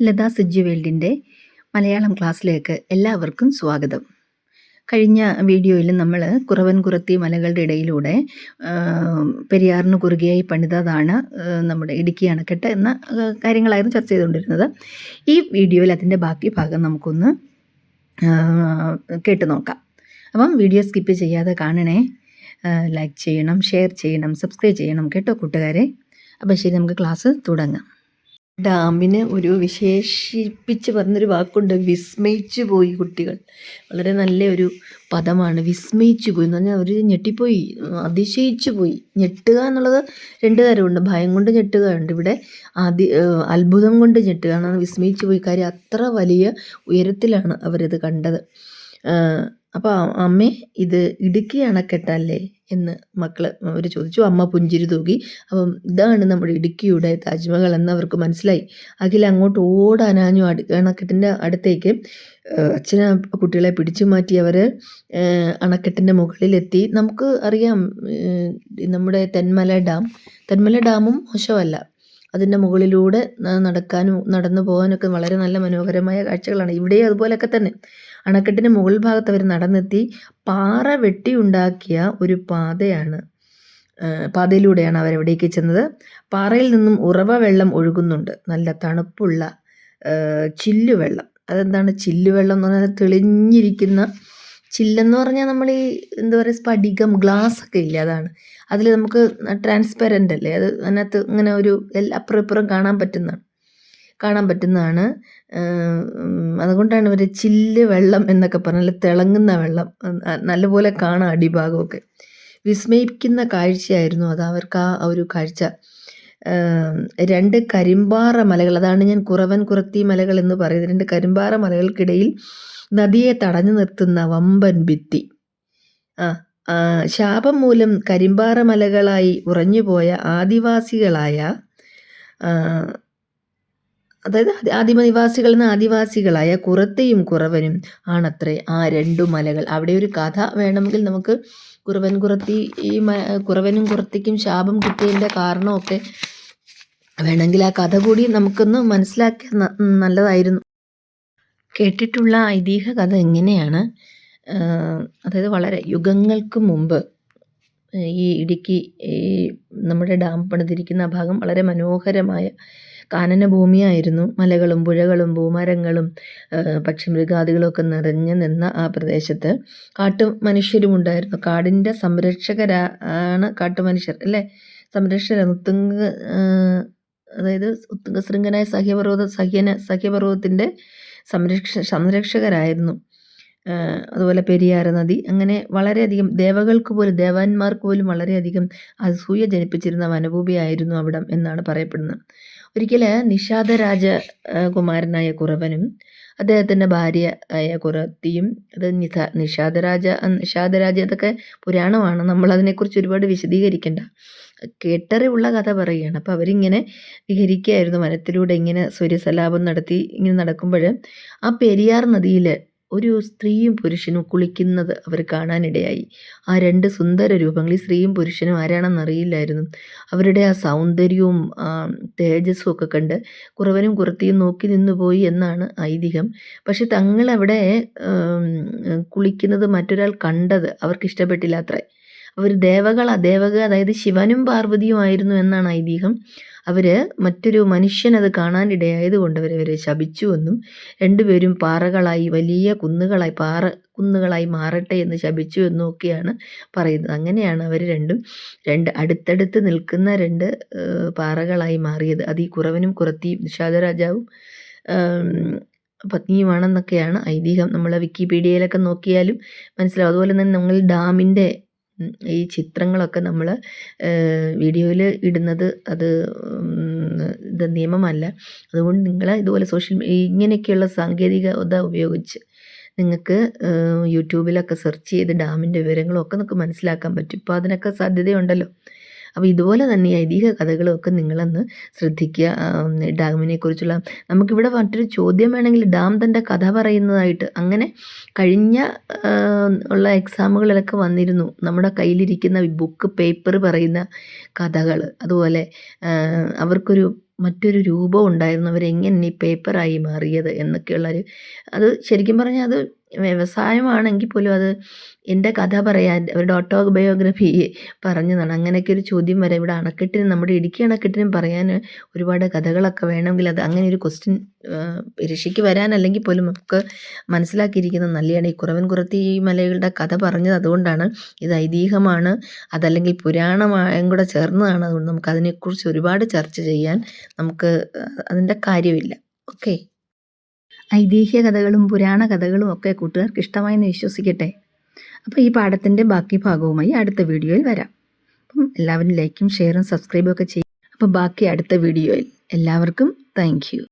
ലതാ സിജു വേൾഡിന്റെ മലയാളം ക്ലാസ്സിലേക്ക് എല്ലാവർക്കും സ്വാഗതം. കഴിഞ്ഞ വീഡിയോയിൽ നമ്മൾ കുറവൻ കുറത്തി മലകളുടെ ഇടയിലൂടെ പെരിയാറിന് കുറുകയായി പണിതതാണ് നമ്മുടെ ഇടുക്കി അണക്കെട്ട് എന്ന കാര്യങ്ങളായിരുന്നു ചർച്ച ചെയ്തുകൊണ്ടിരുന്നത്. ഈ വീഡിയോയിൽ അതിന്റെ ബാക്കി ഭാഗം നമുക്കൊന്ന് കേട്ടു നോക്കാം. അപ്പം വീഡിയോ സ്കിപ്പ് ചെയ്യാതെ കാണണേ ലൈക്ക് ചെയ്യണം ഷെയർ ചെയ്യണം സബ്സ്ക്രൈബ് ചെയ്യണം കേട്ടോ കൂട്ടുകാരെ. അപ്പം ശരി നമുക്ക് ക്ലാസ് തുടങ്ങാം. ഡാമിന് ഒരു വിശേഷിപ്പിച്ച് പറഞ്ഞൊരു വാക്കുണ്ട് വിസ്മയിച്ചു പോയി കുട്ടികൾ. വളരെ നല്ല ഒരു പദമാണ് വിസ്മയിച്ചു പോയി എന്ന് പറഞ്ഞാൽ അവർ ഞെട്ടിപ്പോയി അതിശയിച്ചു പോയി. ഞെട്ടുക എന്നുള്ളത് രണ്ട് തരമുണ്ട് ഭയം കൊണ്ട് ഞെട്ടുക ഉണ്ട്. ഇവിടെ അതി അത്ഭുതം കൊണ്ട് ഞെട്ടുക എന്നാണ് വിസ്മയിച്ചു പോയി കാര്യം. അത്ര വലിയ ഉയരത്തിലാണ് അവരത് കണ്ടത്. അപ്പോൾ അമ്മേ ഇത് ഇടുക്കി അണക്കെട്ടല്ലേ എന്ന് മക്കൾ അവർ ചോദിച്ചു. അമ്മ പുഞ്ചിരി തൂകി. അപ്പം ഇതാണ് നമ്മുടെ ഇടുക്കിയുടെ താജ്മഹൽ എന്ന് അവർക്ക് മനസ്സിലായി. അഖിൽ അങ്ങോട്ട് ഓടാനാഞ്ഞു അടി അണക്കെട്ടിന്റെ അടുത്തേക്ക്. അച്ഛന കുട്ടികളെ പിടിച്ചു മാറ്റി അവർ അണക്കെട്ടിന്റെ മുകളിലെത്തി. നമുക്ക് അറിയാം നമ്മുടെ തെന്മല ഡാം. തെന്മല ഡാമും മോശമല്ല. അതിന്റെ മുകളിലൂടെ നടക്കാനും നടന്നു പോകാനൊക്കെ വളരെ നല്ല മനോഹരമായ കാഴ്ചകളാണ്. ഇവിടെയും അതുപോലെയൊക്കെ തന്നെ. അണക്കെട്ടിന്റെ മുകൾ ഭാഗത്ത് അവർ നടന്നെത്തി പാറ വെട്ടി ഉണ്ടാക്കിയ ഒരു പാതയാണ്. പാതയിലൂടെയാണ് അവരവിടേക്ക് ചെന്നത്. പാറയിൽ നിന്നും ഉറവ വെള്ളം ഒഴുകുന്നുണ്ട്. നല്ല തണുപ്പുള്ള ചില്ലുവെള്ളം. അതെന്താണ് ചില്ലുവെള്ളം എന്ന് പറഞ്ഞാൽ തെളിഞ്ഞിരിക്കുന്ന ചില്ലെന്ന് പറഞ്ഞാൽ നമ്മൾ ഈ എന്താ പറയുക സ്ഫടികം ഗ്ലാസ് ഒക്കെ ഇല്ലേ അതാണ്. അതിൽ നമുക്ക് ട്രാൻസ്പെറന്റ് അല്ലേ അത് അതിനകത്ത് ഇങ്ങനെ ഒരു അപ്പുറം ഇപ്പുറം കാണാൻ പറ്റുന്നതാണ് കാണാൻ പറ്റുന്നതാണ്. അതുകൊണ്ടാണ് ഇവർ ചില്ല് വെള്ളം എന്നൊക്കെ പറഞ്ഞാൽ തിളങ്ങുന്ന വെള്ളം നല്ലപോലെ കാണാം അടിഭാഗമൊക്കെ. വിസ്മയിക്കുന്ന കാഴ്ചയായിരുന്നു അത് അവർക്ക് ആ ഒരു കാഴ്ച. രണ്ട് കരിമ്പാറ മലകൾ അതാണ് ഞാൻ കുറവൻ കുറത്തി മലകൾ എന്ന് പറയുന്നത്. രണ്ട് കരിമ്പാറ മലകൾക്കിടയിൽ നദിയെ തടഞ്ഞു നിർത്തുന്ന വമ്പൻ ഭിത്തി. ആ ശാപം മൂലം കരിമ്പാറ മലകളായി ഉറഞ്ഞുപോയ ആദിവാസികളായ അതായത് ആദിമനിവാസികൾ എന്ന ആദിവാസികളായ കുറത്തയും കുറവനും ആണത്രേ ആ രണ്ടു മലകൾ. അവിടെ ഒരു കഥ വേണമെങ്കിൽ നമുക്ക് കുറവൻ കുറത്തി ഈ കുറവനും കുറത്തിക്കും ശാപം കിട്ടിയതിന്റെ കാരണമൊക്കെ വേണമെങ്കിൽ ആ കഥ കൂടി നമുക്കൊന്ന് മനസ്സിലാക്കിയ ന- നല്ലതായിരുന്നു. കേട്ടിട്ടുള്ള ഐതിഹ്യ കഥ എങ്ങനെയാണ്? അതായത് വളരെ യുഗങ്ങൾക്ക് മുമ്പ് ഈ ഇടുക്കി ഈ നമ്മുടെ ഡാം പണിതിരിക്കുന്ന ഭാഗം വളരെ മനോഹരമായ കാനന ഭൂമിയായിരുന്നു മലകളും പുഴകളും ഭൂമരങ്ങളും പക്ഷിമൃഗാദികളൊക്കെ പക്ഷിമൃഗാദികളും നിറഞ്ഞു നിന്ന ആ പ്രദേശത്ത് കാട്ടു മനുഷ്യരും ഉണ്ടായിരുന്നു. കാടിന്റെ സംരക്ഷകരാ ആണ് കാട്ടുമനുഷ്യർ അല്ലേ? സംരക്ഷകർ ഉത്തുംഗ അതായത് അതായത് ഉത്തുംഗശൃംഗനായ സഹ്യപർവത സഹ്യന സഹ്യപർവതത്തിന്റെ സംരക്ഷ സംരക്ഷകരായിരുന്നു. അതുപോലെ പെരിയാർ നദി. അങ്ങനെ വളരെയധികം ദേവകൾക്ക് പോലും ദേവന്മാർക്ക് പോലും വളരെയധികം അസൂയ ജനിപ്പിച്ചിരുന്ന വനഭൂമിയായിരുന്നു അവിടം എന്നാണ് പറയപ്പെടുന്നത്. ഒരിക്കൽ നിഷാദ രാജ ആഹ് കുമാരനായ കുറവനും അദ്ദേഹത്തിന്റെ ഭാര്യ ആയ കുറത്തിയും അത് നിസ നിഷാദരാജ നിഷാദരാജ അതൊക്കെ പുരാണമാണ്. നമ്മളതിനെക്കുറിച്ച് ഒരുപാട് വിശദീകരിക്കേണ്ട. കേട്ടറിവുള്ള കഥ പറയുകയാണ്. അപ്പോൾ അവരിങ്ങനെ വിഹരിക്കുകയായിരുന്നു. വനത്തിലൂടെ ഇങ്ങനെ സൂര്യസലാപം നടത്തി ഇങ്ങനെ നടക്കുമ്പോൾ ആ പെരിയാർ നദിയിൽ ഒരു സ്ത്രീയും പുരുഷനും കുളിക്കുന്നത് അവർ കാണാനിടയായി. ആ രണ്ട് സുന്ദര രൂപങ്ങൾ ഈ സ്ത്രീയും പുരുഷനും ആരാണെന്ന് അറിയില്ലായിരുന്നു. അവരുടെ ആ സൗന്ദര്യവും തേജസ്സും ഒക്കെ കണ്ട് കുറവനും കുറത്തിയും നോക്കി നിന്നുപോയി എന്നാണ് ഐതിഹ്യം. പക്ഷെ തങ്ങളവിടെ കുളിക്കുന്നത് മറ്റൊരാൾ കണ്ടത് അവർക്ക് ഇഷ്ടപ്പെട്ടില്ല അത്രേ. അവർ ദേവകള ദേവക അതായത് ശിവനും പാർവതിയും ആയിരുന്നു എന്നാണ് ഐതിഹ്യം. അവർ മറ്റൊരു മനുഷ്യനത് കാണാനിടയായത് കൊണ്ട് അവർ അവരെ ശപിച്ചു എന്നും രണ്ടുപേരും പാറകളായി വലിയ കുന്നുകളായി പാറ കുന്നുകളായി മാറട്ടെ എന്ന് ശപിച്ചു എന്നും ഒക്കെയാണ് പറയുന്നത്. അങ്ങനെയാണ് അവർ രണ്ടും രണ്ട് അടുത്തടുത്ത് നിൽക്കുന്ന രണ്ട് പാറകളായി മാറിയത്. അത് ഈ കുറവനും കുറത്തിയും നിഷാദരാജാവും പത്നിയുമാണെന്നൊക്കെയാണ് ഐതിഹ്യം. നമ്മൾ വിക്കിപീഡിയയിലൊക്കെ നോക്കിയാലും മനസ്സിലാവും. അതുപോലെ തന്നെ നമ്മൾ ഡാമിന്റെ ഈ ചിത്രങ്ങളൊക്കെ നമ്മൾ വീഡിയോയിൽ ഇടുന്നത് അത് ഇത് നിയമമല്ല. അതുകൊണ്ട് നിങ്ങൾ ഇതുപോലെ സോഷ്യൽ ഇങ്ങനെയൊക്കെയുള്ള സാങ്കേതികത ഉപയോഗിച്ച് നിങ്ങൾക്ക് യൂട്യൂബിലൊക്കെ സെർച്ച് ചെയ്ത് ഡാമിന്റെ വിവരങ്ങളൊക്കെ നിങ്ങൾക്ക് മനസ്സിലാക്കാൻ പറ്റും. ഇപ്പോൾ അതിനൊക്കെ സാധ്യതയുണ്ടല്ലോ. അപ്പോൾ ഇതുപോലെ തന്നെ ഐതിഹ്യ കഥകളൊക്കെ നിങ്ങളൊന്ന് ശ്രദ്ധിക്കുക. ഡാമിനെ കുറിച്ചുള്ള നമുക്കിവിടെ മറ്റൊരു ചോദ്യം വേണമെങ്കിൽ ഡാം തന്റെ കഥ പറയുന്നതായിട്ട് അങ്ങനെ കഴിഞ്ഞ ഉള്ള എക്സാമുകളിലൊക്കെ വന്നിരുന്നു. നമ്മുടെ കയ്യിലിരിക്കുന്ന ബുക്ക് പേപ്പർ പറയുന്ന കഥകൾ അതുപോലെ അവർക്കൊരു മറ്റൊരു രൂപം ഉണ്ടായിരുന്നു. അവരെങ്ങനെ ഈ പേപ്പറായി മാറിയത് എന്നൊക്കെയുള്ളൊരു അത് ശരിക്കും പറഞ്ഞാൽ അത് വ്യവസായമാണെങ്കിൽ പോലും അത് എന്റെ കഥ പറയാൻ അവരുടെ ഓട്ടോബയോഗ്രഫി പറഞ്ഞതാണ്. അങ്ങനെയൊക്കെ ഒരു ചോദ്യം വരെ ഇവിടെ അണക്കെട്ടിന് നമ്മുടെ ഇടുക്കി അണക്കെട്ടിനും പറയാൻ ഒരുപാട് കഥകളൊക്കെ വേണമെങ്കിൽ അത് അങ്ങനെ ഒരു ക്വസ്റ്റ്യൻ പരീക്ഷയ്ക്ക് വരാനല്ലെങ്കിൽ പോലും നമുക്ക് മനസ്സിലാക്കിയിരിക്കുന്നത് നല്ലതാണ് ഈ കുറവൻ കുറത്തി ഈ മലകളുടെ കഥ പറഞ്ഞത് അതുകൊണ്ടാണ് ഇത് ഐതിഹ്യമാണ്. അതല്ലെങ്കിൽ പുരാണമായും കൂടെ ചേർന്നതാണ്. അതുകൊണ്ട് നമുക്ക് അതിനെക്കുറിച്ച് ഒരുപാട് ചർച്ച ചെയ്യാൻ നമുക്ക് അതിന്റെ കാര്യമില്ല. ഓക്കെ? ഐതിഹ്യ കഥകളും പുരാണ കഥകളും ഒക്കെ കൂട്ടുകാർക്ക് ഇഷ്ടമായെന്ന് വിശ്വസിക്കട്ടെ. അപ്പോൾ ഈ പാഠത്തിന്റെ ബാക്കി ഭാഗവുമായി അടുത്ത വീഡിയോയിൽ വരാം. അപ്പം എല്ലാവരും ലൈക്കും ഷെയറും സബ്സ്ക്രൈബും ഒക്കെ ചെയ്യും. അപ്പോൾ ബാക്കി അടുത്ത വീഡിയോയിൽ. എല്ലാവർക്കും താങ്ക്